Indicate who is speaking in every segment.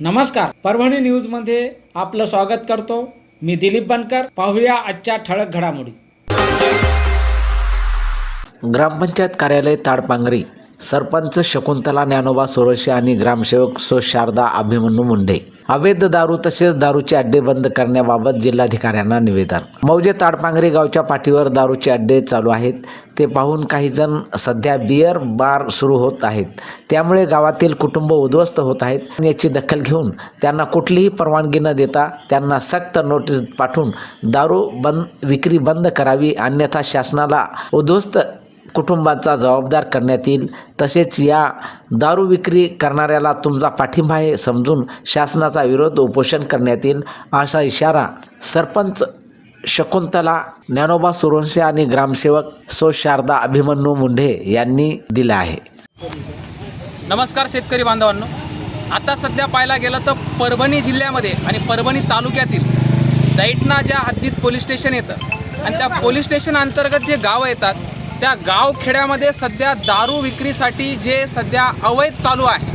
Speaker 1: नमस्कार. परभणी न्यूजमध्ये आपलं स्वागत करतो. मी दिलीप बनकर. पाहूया आजच्या ठळक घडामोडी.
Speaker 2: ग्रामपंचायत कार्यालय ताडपांगरी सरपंच शकुंतला ज्ञानोबा सोरशे आणि ग्रामसेवक सो शारदा अभिमन्यू मुंडे अवैध दारू तसेच दारूचे अड्डे बंद करण्याबाबत जिल्हाधिकाऱ्यांना निवेदन. मौजे ताडपांगरे गावच्या पाठीवर दारूचे अड्डे चालू आहेत. ते पाहून काही जण सध्या बियर बार सुरू होत आहेत. त्यामुळे गावातील कुटुंब उद्ध्वस्त होत आहेत. याची दखल घेऊन त्यांना कुठलीही परवानगी न देता त्यांना सक्त नोटीस पाठवून दारू बंद विक्री बंद करावी अन्यथा शासनाला उद्ध्वस्त कुटुंबाचा जबाबदार करण्यात येईल. तसेच या दारू विक्री करणाऱ्याला तुमचा पाठिंबा आहे समजून शासनाचा विरोध उपोषण करण्यात येईल. असा इशारा सरपंच शकुंतला ज्ञानोबा सुरवंशी आणि ग्रामसेवक सो शारदा अभिमन्यू मुंढे यांनी दिला आहे.
Speaker 3: नमस्कार शेतकरी बांधवांनो. आता सध्या पाहायला गेलं तर परभणी जिल्ह्यामध्ये आणि परभणी तालुक्यातील दैटना ज्या हद्दीत पोलीस स्टेशन येतं आणि त्या पोलीस स्टेशन अंतर्गत जे गावं येतात त्या गावखेड्यामध्ये सध्या दारू विक्रीसाठी जे सध्या अवैध चालू आहे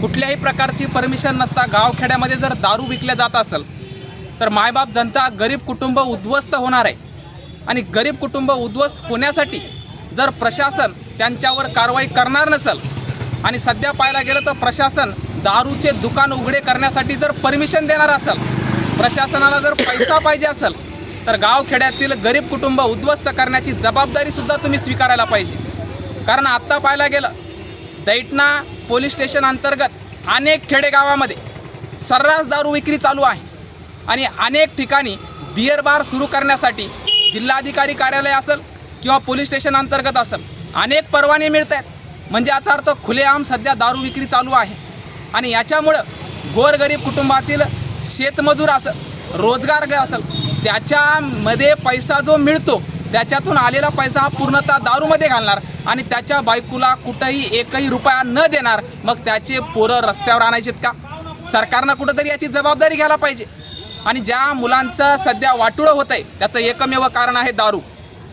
Speaker 3: कुठल्याही प्रकारची परमिशन नसता गावखेड्यामध्ये जर दारू विकल्या जात असेल तर मायबाप जनता गरीब कुटुंब उद्ध्वस्त होणार आहे. आणि गरीब कुटुंब उद्ध्वस्त होण्यासाठी जर प्रशासन त्यांच्यावर कारवाई करणार नसेल आणि सध्या पाहायला गेलं तर प्रशासन दारूचे दुकान उघडे करण्यासाठी जर परमिशन देणार असेल प्रशासनाला जर पैसा पाहिजे असेल तर गावखेड्यातील गरीब कुटुंब उद्ध्वस्त करण्याची जबाबदारीसुद्धा तुम्ही स्वीकारायला पाहिजे. कारण आत्ता पाहायला गेलं दैटणा पोलीस स्टेशन अंतर्गत अनेक खेडेगावामध्ये सर्रास दारू विक्री चालू आहे. आणि अनेक ठिकाणी बिअर बार सुरू करण्यासाठी जिल्हाधिकारी कार्यालय असेल किंवा पोलीस स्टेशन अंतर्गत असेल अनेक परवाने मिळत आहेत म्हणजे याचा अर्थ खुलेआम सध्या दारू विक्री चालू आहे. आणि याच्यामुळं गोरगरीब कुटुंबातील शेतमजूर असेल रोजगार असेल त्याच्यामध्ये पैसा जो मिळतो त्याच्यातून आलेला पैसा हा पूर्णतः दारूमध्ये घालणार आणि त्याच्या बायकोला कुठंही एकही रुपया न देणार मग त्याचे पोरं रस्त्यावर आणायचेत का? सरकारनं कुठंतरी याची जबाबदारी घ्यायला पाहिजे. आणि ज्या मुलांचं सध्या वाटुळं होत आहे त्याचं एकमेव कारण आहे दारू.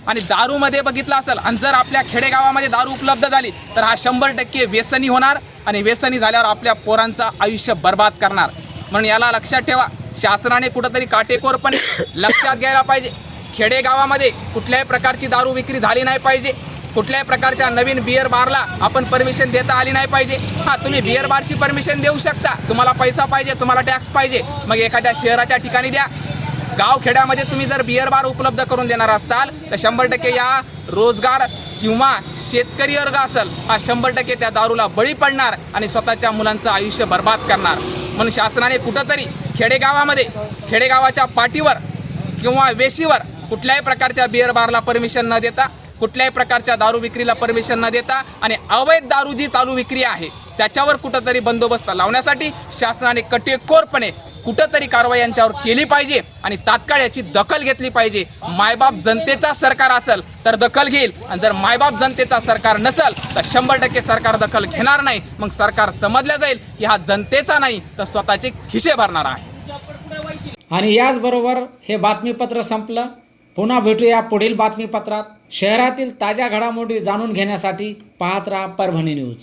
Speaker 3: आणि दारूमध्ये बघितलं असेल आणि जर आपल्या खेडेगावामध्ये दारू उपलब्ध झाली तर हा शंभर टक्के व्यसनी होणार आणि व्यसनी झाल्यावर आपल्या पोरांचं आयुष्य बर्बाद करणार. म्हणून याला लक्षात ठेवा. शासनाने कुठंतरी काटेकोरपणे लक्षात घ्यायला पाहिजे. खेडेगावामध्ये कुठल्याही प्रकारची दारू विक्री झाली नाही पाहिजे. कुठल्याही प्रकारच्या नवीन बिअर बारला आपण परमिशन देता आली नाही पाहिजे. हां तुम्ही बिअर बारची परमिशन देऊ शकता. तुम्हाला पैसा पाहिजे तुम्हाला टॅक्स पाहिजे. मग एखाद्या शहराच्या ठिकाणी द्या. गावखेड्यामध्ये तुम्ही जर बिअर बार उपलब्ध करून देणार असाल तर शंभर टक्के या रोजगार किंवा शेतकरी वर्ग असेल हा शंभर टक्के त्या दारूला बळी पडणार आणि स्वतःच्या मुलांचं आयुष्य बर्बाद करणार. म्हणून शासनाने कुठंतरी खेडेगावामध्ये खेडेगावाच्या पाठीवर किंवा वेशीवर कुठल्याही प्रकारच्या बिअर बारला परमिशन न देता कुठल्याही प्रकारच्या दारू विक्रीला परमिशन न देता आणि अवैध दारू जी चालू विक्री आहे त्याच्यावर कुठंतरी बंदोबस्त लावण्यासाठी शासनाने कटेकोरपणे कुठंतरी कारवाई यांच्यावर केली पाहिजे आणि तात्काळ याची दखल घेतली पाहिजे. मायबाप जनतेचा सरकार असेल तर दखल घेईल. आणि जर मायबाप जनतेचा सरकार नसेल तर शंभर टक्के सरकार दखल घेणार नाही. मग सरकार समजलं जाईल की हा जनतेचा नाही तर स्वतःचे खिशे भरणार आहे.
Speaker 1: आणि याचबरोबर हे बातमीपत्र संपलं. पुन्हा भेटूया पुढील बातमीपत्रात. शहरातील ताज्या घडामोडी जाणून घेण्यासाठी पाहत राहा परभणी न्यूज.